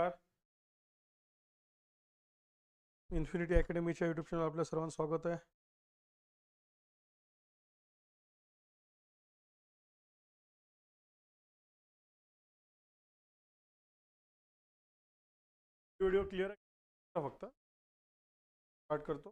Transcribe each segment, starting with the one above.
नमस्कार. Infinity अकॅडमीच्या YouTube channel आपल्या सर्वांचं स्वागत आहे. व्हिडिओ क्लिअर फक्त स्टार्ट करतो.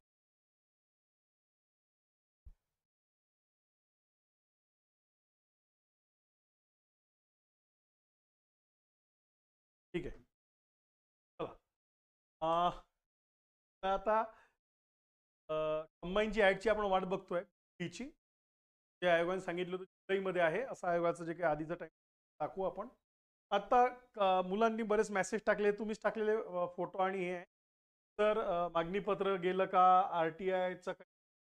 आता कंबाईनची ॲडची आपण वाट बघतोय फीची जे आयोगाने सांगितलं होतं जुलैमध्ये आहे असं आयोगाचं जे काही आधीचं टाईम टाकू आपण. आता मुलांनी बरेच मेसेज टाकले तुम्हीच टाकलेले फोटो आणि हे. तर मागणीपत्र गेलं का आर टी आयचं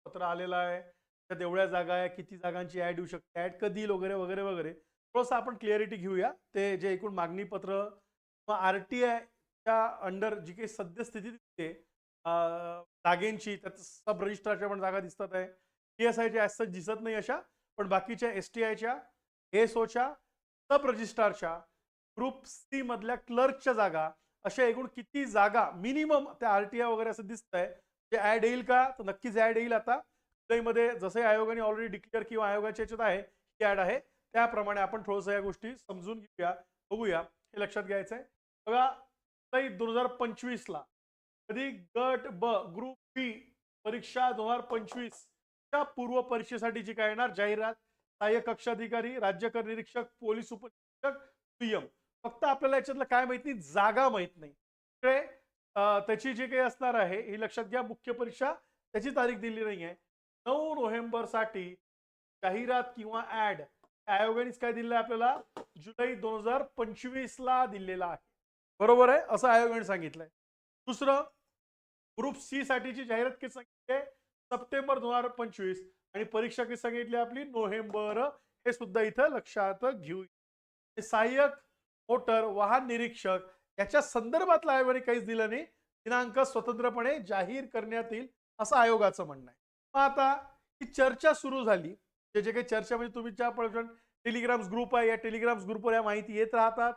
पत्र आलेलं आहे त्यात एवढ्या जागा आहे किती जागांची ॲड येऊ शकते ॲड कधी येईल वगैरे वगैरे वगैरे. थोडंसं आपण क्लिअरिटी घेऊया. ते जे एकूण मागणीपत्र किंवा आर टी आय अंडर जी काही सद्यस्थिती दिसते जागेंची त्यात सब रजिस्ट्रारच्या पण जागा दिसतात आहे. पी एस आयच्या ॲज दिसत नाही अशा पण बाकीच्या एस टी आयच्या एस ओच्या सब रजिस्ट्रारच्या ग्रुप सी मधल्या क्लर्कच्या जागा अशा एकूण किती जागा मिनिमम त्या आर टी आय वगैरे असं दिसत आहे ते ॲड येईल का? तर नक्कीच ॲड येईल आता. जुलैमध्ये जसे आयोगाने ऑलरेडी डिक्लेअर किंवा आयोगाच्या याच्यात आहे ही ॲड आहे. त्याप्रमाणे आपण थोडंसं या गोष्टी समजून घेऊया बघूया. हे लक्षात घ्यायचं आहे बघा दोन हजार पंचवीस ला. कधी गट ब ग्रुप बी परीक्षा दोन हजार पंचवीस च्या पूर्व परीक्षेसाठी जी काय येणार? जाहिरात सहाय्यक कक्षाधिकारी राज्य कर निरीक्षक पोलीस उपनिरीक्षक पीएम फक्त आपल्याला याच्यातलं काय माहीत नाही जागा माहीत नाही. त्याची जी काही असणार आहे ही लक्षात घ्या मुख्य परीक्षा त्याची तारीख दिली नाही आहे नऊ नोव्हेंबरसाठी जाहिरात किंवा ऍड आयोगानेच काय दिलं आपल्याला? जुलै दोन हजार पंचवीस ला दिलेला आहे. बरोबर आहे? असं आयोगाने सांगितलंय. दुसरं ग्रुप सी साठीची जाहिरात किती सांगितली आहे? सप्टेंबर दोन हजार पंचवीस. आणि परीक्षा किती सांगितली आपली? नोव्हेंबर. हे सुद्धा इथं लक्षात घेऊ. सहाय्यक मोटर वाहन निरीक्षक याच्या संदर्भातला आयोगाने काहीच दिलं नाही. दिनांक स्वतंत्रपणे जाहीर करण्यात येईल असं आयोगाचं म्हणणं आहे. मग आता ही चर्चा सुरू झाली. जे जे काही चर्चा म्हणजे तुम्ही ज्या टेलिग्राम्स ग्रुप आहे या टेलिग्राम्स ग्रुपवर या माहिती येत राहतात.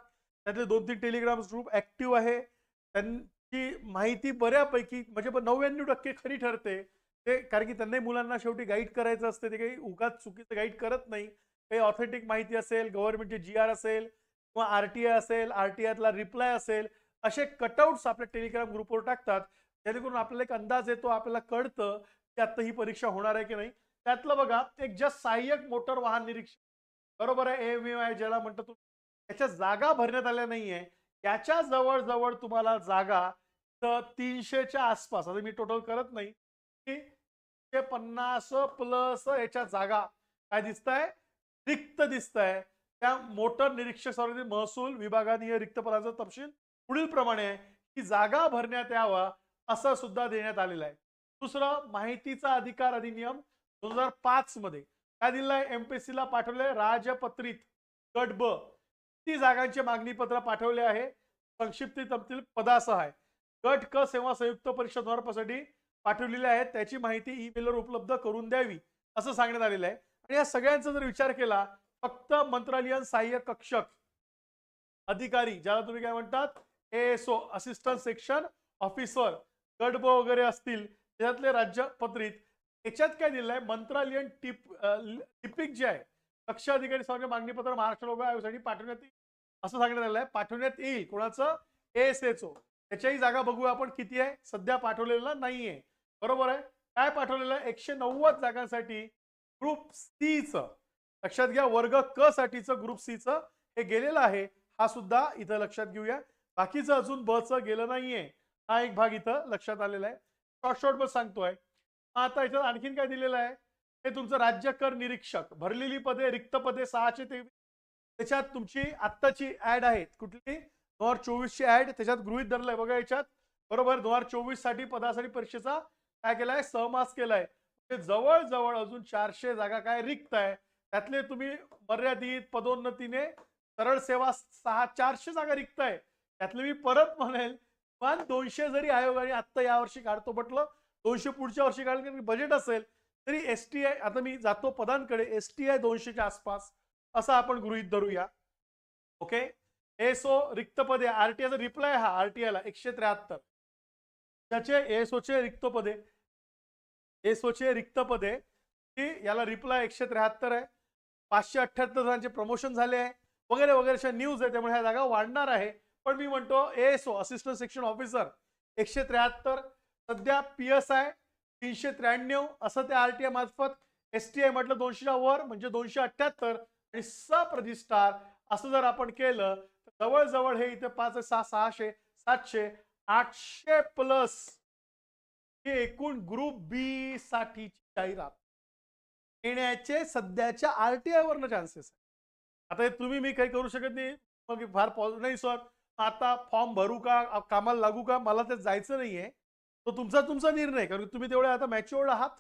त्यातले दोन तीन टेलिग्राम ग्रुप ऍक्टिव्ह आहे. त्यांची माहिती बऱ्यापैकी म्हणजे पण नव्याण्णव टक्के खरी ठरते. ते कारण की त्यांनाही मुलांना शेवटी गाईड करायचं असते. ते काही उगाच चुकीचं गाईड करत नाही. काही ऑथेंटिक माहिती असेल गव्हर्नमेंटची जी आर असेल किंवा आर टी आय असेल आर टी आयला रिप्लाय असेल असे कटआउट्स आपल्या टेलिग्राम ग्रुपवर टाकतात. जेणेकरून आपल्याला एक अंदाज येतो आपल्याला कळतं की आता ही परीक्षा होणार आहे की नाही. त्यातलं बघा एक जस्ट सहाय्यक मोटर वाहन निरीक्षक बरोबर आहे? एम ए आय ज्याला म्हणतो त्याच्या जागा भरण्यात आल्या नाहीये. याच्या जवळ जवळ तुम्हाला जागा तर तीनशेच्या आसपास आता मी टोटल करत नाही की ते पन्नास प्लस याच्या जागा काय दिसत आहे रिक्त दिसत आहे त्या मोटर निरीक्षक सर्व महसूल विभागाने हे रिक्त पदाचा तपशील पुढील प्रमाणे की जागा भरण्यात यावा असं सुद्धा देण्यात आलेलं आहे. दुसरं माहितीचा अधिकार अधिनियम दोन हजार पाच मध्ये काय दिलं आहे एमपीसीला पाठवले राजपत्रित गट ब ती जागांचे मागणी पत्र पाठवले आहे. संक्षिप्त पदासह आहे गट क सेवा संयुक्त परीक्षा दोन पाठवलेली आहेत. त्याची माहिती ईमेलवर उपलब्ध करून द्यावी असं सांगण्यात आलेलं आहे. आणि या सगळ्यांचा जर विचार केला फक्त मंत्रालयीन सहाय्य कक्षक अधिकारी ज्याला तुम्ही काय म्हणतात एएसओ असिस्टंट सेक्शन ऑफिसर गट वगैरे असतील त्याच्यातले राज्यपत्रित याच्यात काय दिलं आहे? मंत्रालयीन टिप लिपिक जे आहे कक्ष अधिकारी सर्व मागणीपत्र महाराष्ट्र लोक आयोगासाठी पाठवण्यात येईल असं सांगण्यात आलं आहे पाठवण्यात येईल. कोणाचं? एएसएचओ त्याच्याही जागा बघूया आपण किती आहे. सध्या पाठवलेला नाहीये. बरोबर आहे? काय पाठवलेलं आहे? एकशे नव्वद जागांसाठी ग्रुप सीचं लक्षात घ्या वर्ग क साठीचं ग्रुप सीचं हे गेलेलं आहे. हा सुद्धा इथं लक्षात घेऊया. बाकीचं अजून ब च गेलं नाहीये. हा एक भाग इथं लक्षात आलेला आहे. शॉर्ट शॉर्ट बस सांगतोय. आता याच्यात आणखीन काय दिलेलं आहे? हे तुमचं राज्य कर निरीक्षक. भरलेली पदे रिक्त पदे सहाशे तेवीस त्याच्यात तुमची आत्ताची ऍड आहे कुठली? दोन हजार चोवीसची ऍड त्याच्यात गृहित धरलंय बघा याच्यात. बरोबर दोन हजार चोवीससाठी पदासाठी परीक्षेचा काय केलाय? सहमास केलाय. जवळ जवळजवळ अजून चारशे जागा काय रिक्त आहे त्यातले तुम्ही मर्यादित पदोन्नतीने सरळ सेवा सहा चारशे जागा रिक्त आहे त्यातले मी परत म्हणेल पण दोनशे जरी आयोगाने आत्ता यावर्षी काढतो म्हटलं दोनशे पुढच्या वर्षी काढलं बजेट असेल तरी एस टी आय आता मी जातो पदांकडे एस टी आय दोनशेच्या आसपास. असं आपण गृहित धरूया. ओके एसओ रिक्त पदे आरटीआयचा रिप्लाय हा आरटीआय ला एकशे त्र्याहत्तर. त्याचे एसओचे रिक्त पदे एसओचे रिक्त पदे की याला रिप्लाय एकशे त्र्याहत्तर आहे. पाचशे अठ्ठ्याहत्तर जणांचे प्रमोशन झाले आहे. वगैरे वगैरे अशा न्यूज आहे. त्यामुळे ह्या जागा वाढणार आहे. पण मी म्हणतो एएसओ असिस्टंट सेक्शन ऑफिसर एकशे त्र्याहत्तर. सध्या पी एस आय तीनशे त्र्याण्णव. असं त्या आरटीआय मार्फत एस टी आय म्हटलं दोनशेच्या वर म्हणजे दोनशे अठ्ठ्याहत्तर. आणि सब प्रतिष्ठार असं जर आपण केलं तर जवळजवळ हे इथे पाच सहा सहाशे सातशे आठशे प्लस हे एकूण ग्रुप बी साठीची जाहिरात. येण्याचे सध्याच्या आरटीआय वरनं चान्सेस आता हे तुम्ही मी काही करू शकत नाही. मग फार पॉझिटिव्ह नाही सर. आता फॉर्म भरू का कामाला लागू का मला ते जायचं नाहीये. तो तुमचा तुमचा निर्णय कारण की तुम्ही तेवढे आता मॅच्युअर्ड आहात.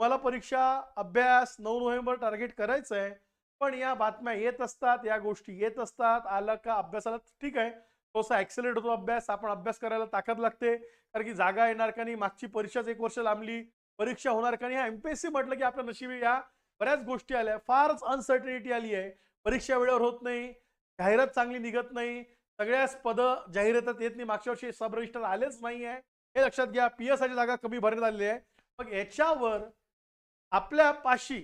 मला परीक्षा अभ्यास नऊ नोव्हेंबर टार्गेट करायचं आहे पण या बातम्या येत असतात या गोष्टी येत असतात. आलं का अभ्यासाला ठीक आहे. थोडासा ऍक्सिलेट होतो अभ्यास. आपण अभ्यास करायला ताकद लागते. कारण की जागा येणार का नाही? मागची परीक्षाच एक वर्ष लांबली. परीक्षा होणार का नाही? हा एमपीएससी म्हटलं की आपल्या नशिबी या बऱ्याच गोष्टी आल्या. फारच अनसर्टनिटी आली आहे. परीक्षा वेळेवर होत नाही. जाहिरात चांगली निघत नाही. सगळ्याच पदं जाहिरातात येत नाही. मागच्या वर्षी सब रजिस्टर आलेच नाही आहे. हे लक्षात घ्या. पी एस आयची जागा कमी भरण्यात आलेली आहे. मग याच्यावर आपल्या पाशी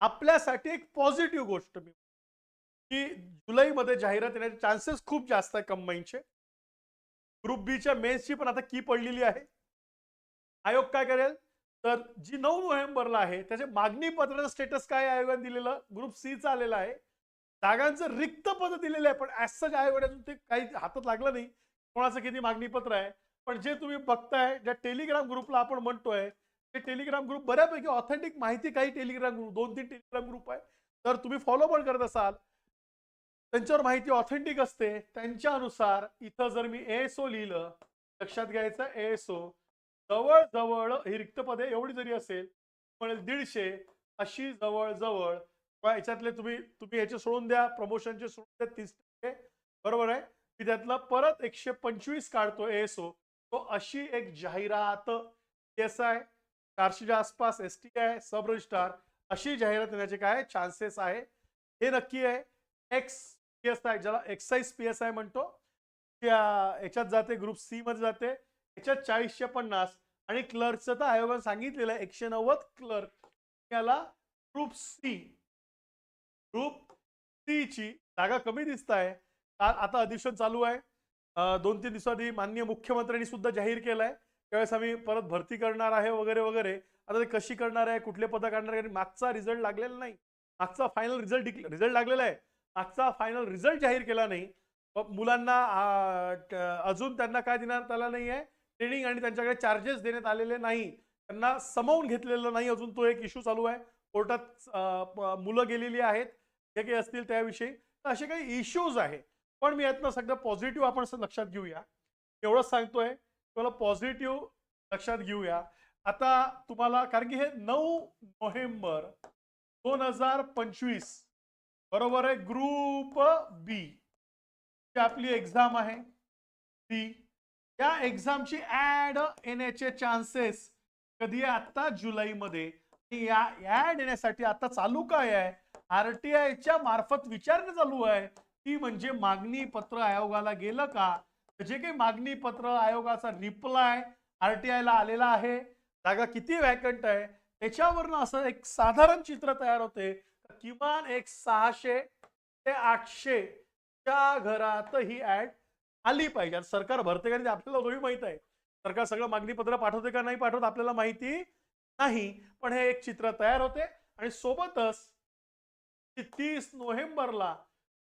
आपल्यासाठी एक पॉझिटिव्ह गोष्ट मी की जुलैमध्ये जाहिरात येण्याचे चान्सेस खूप जास्त आहे कंबाईनचे. ग्रुप बीच्या मेन्सची पण आता की पडलेली आहे. आयोग काय करेल? तर जी नऊ नोव्हेंबरला आहे त्याचे मागणी पत्राचं स्टेटस काय आयोगाने दिलेलं? ग्रुप सीचं आलेलं आहे. जागांचं रिक्त पद दिलेलं आहे पण ॲज सच आयोगाने अजून ते काही हातात लागलं नाही. कोणाचं किती मागणी पत्र आहे? पण जे तुम्ही बघताय ज्या टेलिग्राम ग्रुपला आपण म्हणतोय टेलिग्राम ग्रुप बऱ्यापैकी ऑथेंटिक माहिती काही टेलिग्राम ग्रुप दोन तीन टेलिग्राम ग्रुप आहे. तर तुम्ही फॉलो पण करत असाल. त्यांच्यावर माहिती ऑथेंटिक असते. त्यांच्यानुसार इथं जर मी एएसओ लिहिलं लक्षात घ्यायचं एएसओ जवळ जवळ ही रिक्त पदे एवढी जरी असेल दीडशे अशी जवळ जवळ किंवा याच्यातले तुम्ही तुम्ही याचे सोडून द्या प्रमोशनचे सोडून द्या तीस टक्के बरोबर आहे? मी त्यातला परत एकशे पंचवीस काढतो एएसओ तो अशी एक जाहिरात एस आय चारशेच्या आसपास S T I sub registrar अशी जाहिरात येण्याचे काय चान्सेस आहे? हे नक्की आहे. एक्स पी एस आय ज्याला एक्साईज पी एस आय म्हणतो याच्यात जाते ग्रुप सी मध्ये जाते. याच्यात चाळीसशे पन्नास आणि क्लर्कचं तर आयोगानं सांगितलेलं आहे एकशे नव्वद क्लर्क याला ग्रुप सी ग्रुप सी ची जागा कमी दिसत आहे. आता अधिवेशन चालू आहे. दोन तीन दिवसाआधी माननीय मुख्यमंत्र्यांनी सुद्धा जाहीर केलंय. त्यावेळेस आम्ही परत भरती करणार आहे वगैरे वगैरे. आता ते कशी करणार आहे कुठले पदं काढणार आहे मागचा रिझल्ट लागलेला नाही. मागचा फायनल रिझल्ट रिझल्ट लागलेला आहे. मागचा फायनल रिझल्ट जाहीर केला नाही. मुलांना अजून त्यांना काय देण्यात आला नाही आहे ट्रेनिंग आणि त्यांच्याकडे चार्जेस देण्यात आलेले नाही. त्यांना समावून घेतलेलं नाही अजून. तो एक इश्यू चालू आहे. कोर्टात मुलं गेलेली आहेत. जे काही असतील त्याविषयी. तर असे काही इश्यूज आहे. पण मी यातनं सगळं पॉझिटिव्ह आपण लक्षात घेऊया. एवढंच सांगतोय. तुम्हाला पॉझिटिव्ह लक्षात घेऊया. आता तुम्हाला कारण की हे नऊ नोव्हेंबर दोन हजार पंचवीस बरोबर आहे? ग्रुप बी आपली एक्झाम आहे. बी या एक्झामची ऍड येण्याचे चान्सेस कधी आहे? आता जुलैमध्ये. या ऍड येण्यासाठी आता चालू काय आहे? आरटीआयच्या मार्फत विचारणा चालू आहे. ती म्हणजे मागणी पत्र आयोगाला गेलं का? जे काही मागणी पत्र आयोगाचा रिप्लाय आरटीआय ला आलेला आहे जागा किती वॅकंट आहे त्याच्यावरनं असं एक साधारण चित्र तयार होते. किमान एक सहाशे ते आठशे च्या घरात ही ऍड आली पाहिजे. सरकार भरते का ते आपल्याला दोन्ही माहीत आहे. सरकार सगळं मागणी पत्र पाठवते का नाही पाठवत आपल्याला माहिती नाही. पण हे एक चित्र तयार होते. आणि सोबतच तीस नोव्हेंबरला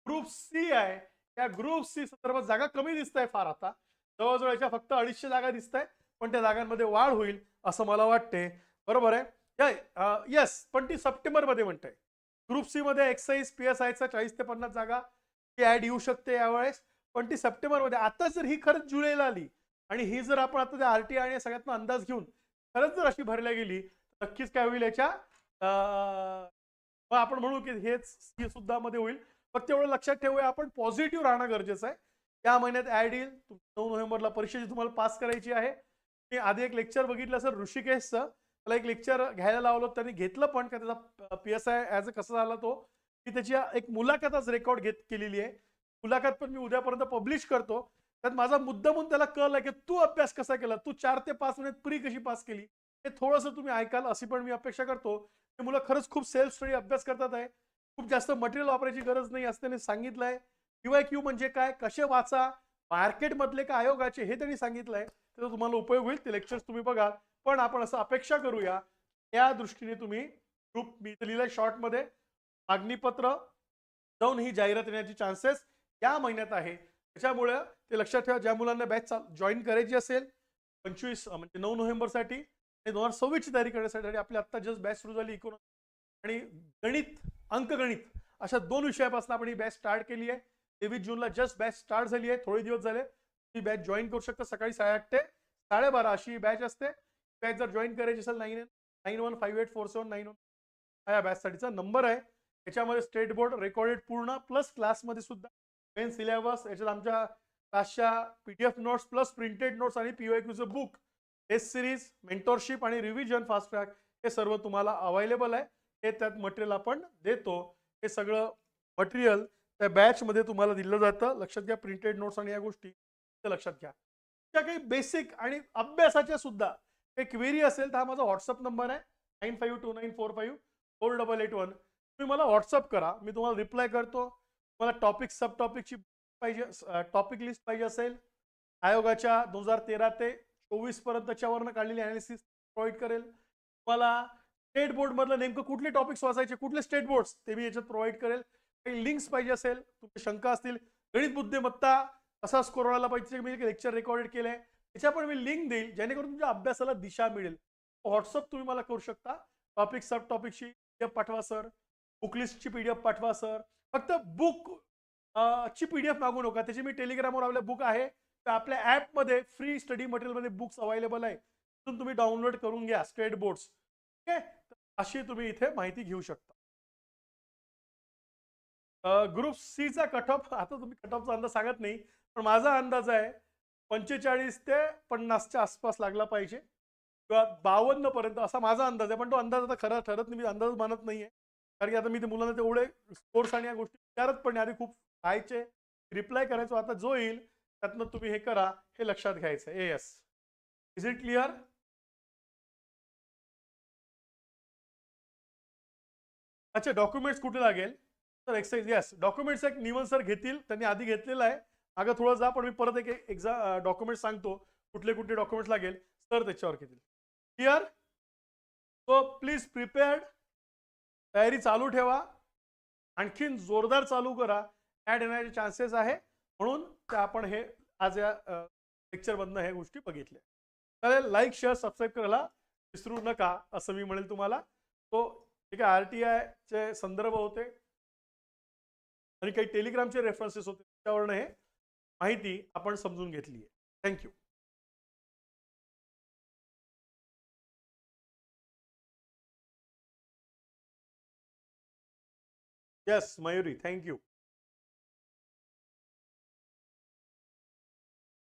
ग्रुप सी आहे. त्या ग्रुप सी संदर्भात जागा कमी दिसत आहे फार आता. जवळजवळ याच्या फक्त अडीचशे जागा दिसत आहे पण त्या जागांमध्ये वाढ होईल असं मला वाटते बरोबर आहे? येस पण ती सप्टेंबरमध्ये म्हणते ग्रुप सी मध्ये एक्साईज पी एस आयचा चाळीस ते पन्नास जागा ती ऍड येऊ शकते यावेळेस पण ती सप्टेंबरमध्ये आता जर ही खरंच जुलैला आली आणि ही जर आपण आता त्या आरटीआय आणि सगळ्यातनं अंदाज घेऊन खरंच जर अशी भरल्या गेली नक्कीच काय होईल याच्या मग आपण म्हणू की हेच सुद्धा मध्ये होईल. फक्त एवढं लक्षात ठेवूया आपण. पॉझिटिव्ह राहणं गरजेचं आहे. या महिन्यात ऍड येईल. नऊ नोव्हेंबरला परीक्षेची तुम्हाला पास करायची आहे. मी आधी एक लेक्चर बघितलं सर ऋषिकेशचं. त्याला एक लेक्चर घ्यायला लावलं. त्यांनी घेतलं पण का त्याचा P S I as a कसा झाला तो? की त्याची एक मुलाखतच रेकॉर्ड घेत केलेली आहे. मुलाखत पण मी उद्यापर्यंत पब्लिश करतो. त्यात माझा मुद्दा म्हणून त्याला कळ आहे की तू अभ्यास कसा केला? तू चार ते पाच मिनिट प्री कशी पास केली? हे थोडंसं तुम्ही ऐकाल अशी पण मी अपेक्षा करतो. हे मुलं खरंच खूप सेल्फ स्टडी अभ्यास करतात आहे. खूप जास्त मटेरियल वापरायची गरज नाही असं त्यांनी सांगितलंय. किंवा क्यू म्हणजे काय? कसे वाचा? मार्केटमधले का आयोगाचे हे त्यांनी सांगितलंय. त्याचा तुम्हाला उपयोग होईल. ते लेक्चर्स तुम्ही बघाल. पण आपण असं अपेक्षा करूया. त्या दृष्टीने तुम्ही ग्रुप मी इथं लिहिलंय शॉर्टमध्ये मागणीपत्र जाऊन ही जाहिरात येण्याची चान्सेस या महिन्यात आहे. त्याच्यामुळे ते लक्षात ठेवा ज्या मुलांना बॅच जॉईन करायची असेल पंचवीस म्हणजे नऊ नोव्हेंबरसाठी आणि दोन हजार सव्वीसची तयारी करण्यासाठी आपली आत्ता जस्ट बॅच सुरू झाली इकॉनॉमी आणि गणित अंकगणित. अशा दोन विषयापासून आपण ही बॅच स्टार्ट केली आहे. तेवीस जूनला जस्ट बॅच स्टार्ट झाली आहे. थोडे दिवस झाले. तुम्ही बॅच जॉईन करू शकता. सकाळी साडेआठ ते साडेबारा अशी ही बॅच असते. बॅच जर जॉईन करायची असेल nine nine one five eight four seven nine one हा या बॅचसाठीचा नंबर आहे. याच्यामध्ये स्टेट बोर्ड रेकॉर्डेड पूर्ण प्लस क्लासमध्ये सुद्धा. मेन सिलेबस याच्यात आमच्या क्लासच्या P D F notes plus printed notes आणि पी ओ क्यूचं बुक टेस्ट सिरीज मेंटोरशिप आणि रिव्हिजन फास्ट ट्रॅक हे सर्व तुम्हाला अवेलेबल आहे. हे त्यात मटेरियल आपण देतो. हे सगळं मटेरियल त्या बॅचमध्ये तुम्हाला दिलं जातं. लक्षात घ्या प्रिंटेड नोट्स आणि या गोष्टी ते लक्षात घ्या. त्या काही बेसिक आणि अभ्यासाच्या सुद्धा. काही क्वेरी असेल तर हा माझा व्हॉट्सअप नंबर आहे. Nine five two nine four five four double eight one तुम्ही मला व्हॉट्सअप करा. मी तुम्हाला रिप्लाय करतो. तुम्हाला टॉपिक सब टॉपिकची पाहिजे टॉपिक लिस्ट पाहिजे असेल. आयोगाच्या दोन हजार तेरा ते चोवीस पर्यंतच्या वरनं काढलेली अनालिसिस प्रोव्हाइड करेल. तुम्हाला स्टेट बोर्डमधलं नेमकं कुठले टॉपिक्स वाचायचे कुठले स्टेट बोर्ड्स ते मी याच्यात प्रोव्हाइड करेल. काही लिंक्स पाहिजे असेल तुमच्या शंका असतील गणित बुद्धिमत्ता कसा स्कोर व्हायला पाहिजे मी लेक्चर रेकॉर्डेड केलं आहे त्याच्या पण मी लिंक देईल जेणेकरून तुमच्या अभ्यासाला दिशा मिळेल. व्हॉट्सअप तुम्ही मला करू शकता. टॉपिक सब टॉपिकची पी एफ पाठवा सर बुकलिस्टची पी डी एफ पाठवा सर फक्त बुक ची पी डी एफ मागू नका. त्याची मी टेलिग्रामवर आपल्या बुक आहे. तर आपल्या ॲपमध्ये फ्री स्टडी मटेरियलमध्ये बुक्स अवेलेबल आहे. तिथून तुम्ही डाउनलोड करून घ्या स्टेट बोर्ड्स आहे अशी तुम्ही इथे माहिती घेऊ शकता. ग्रुप सीचा कट ऑफ आता तुम्ही कट ऑफचा अंदाज सांगत नाही पण माझा अंदाज आहे पंचेचाळीस ते पन्नासच्या आसपास लागला पाहिजे. किंवा बावन्न पर्यंत असा माझा अंदाज आहे पण तो अंदाज आता खरा ठरत नाही मी अंदाज मानत नाहीये कारण की आता मी ते मुलांना तेवढे स्पोर्ट्स आणि या गोष्टी विचारत पण आधी खूप खायचे रिप्लाय करायचो आता जो येईल त्यातनं तुम्ही हे करा हे लक्षात घ्यायचं ए एस इज इट क्लिअर अच्छा डॉक्युमेंट्स कुठे लागेल? तर एक्सरसाइज येस डॉक्युमेंट्स एक निवन सर घेतील त्यांनी आधी घेतलेलं आहे. अगं थोडं जा पण मी परत एक एक्झा डॉक्युमेंट सांगतो. कुठले कुठले डॉक्युमेंट्स लागेल सर त्याच्यावर घेतील. क्लिअर सो प्लीज प्रिपेअर्ड तयारी चालू ठेवा. आणखीन जोरदार चालू करा. ॲड येण्याचे चान्सेस आहे. म्हणून आपण हे आज या लेक्चरमधनं हे गोष्टी बघितल्या. चालेल लाईक शेअर सबस्क्राईब करायला विसरू नका असं मी म्हणेल तुम्हाला. तो ठीक आहे आर टी आयचे संदर्भ होते. आणि काही टेलिग्रामचे रेफरन्सेस होते. त्यावरनं हे माहिती आपण समजून घेतली आहे. Thank you yes Mayuri thank you